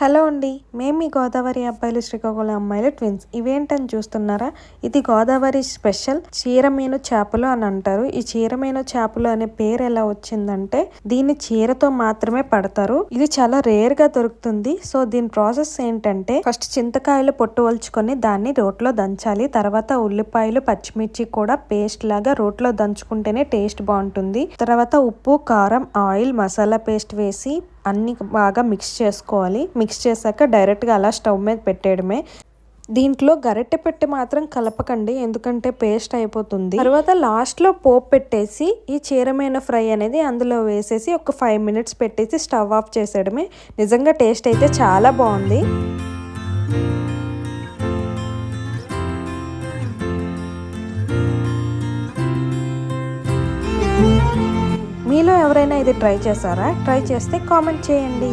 Hello అండి మేము మీ గోదావరి అబ్బాయిలు శ్రీకాకుళం అమ్మాయిలు ట్విన్స్. ఇవేంటని చూస్తున్నారా? ఇది గోదావరి స్పెషల్ చీరమీను చేపలు అని అంటారు. ఈ చీరమీను చేపలు అనే పేరు ఎలా వచ్చిందంటే దీన్ని చీరతో మాత్రమే పడతారు. ఇది చాలా రేర్గా దొరుకుతుంది. సో దీని ప్రాసెస్ ఏంటంటే ఫస్ట్ చింతకాయలు పొట్టు వల్చుకొని దాన్ని రోట్లో దంచాలి. తర్వాత ఉల్లిపాయలు పచ్చిమిర్చి కూడా పేస్ట్ లాగా రోట్లో దంచుకుంటేనే టేస్ట్ బాగుంటుంది. తర్వాత ఉప్పు కారం ఆయిల్ మసాలా పేస్ట్ వేసి అన్ని బాగా మిక్స్ చేసుకోవాలి. మిక్స్ చేశాక డైరెక్ట్గా అలా స్టవ్ మీద పెట్టేయడమే. దీంట్లో గరిటె పెట్టి మాత్రం కలపకండి ఎందుకంటే పేస్ట్ అయిపోతుంది. తర్వాత లాస్ట్లో పోపు పెట్టేసి ఈ చీరమైన ఫ్రై అనేది అందులో వేసేసి ఒక ఫైవ్ మినిట్స్ పెట్టేసి స్టవ్ ఆఫ్ చేసేయడమే. నిజంగా టేస్ట్ అయితే చాలా బాగుంది. మీలో ఎవరైనా ఇది ట్రై చేశారా? ట్రై చేస్తే కామెంట్ చేయండి.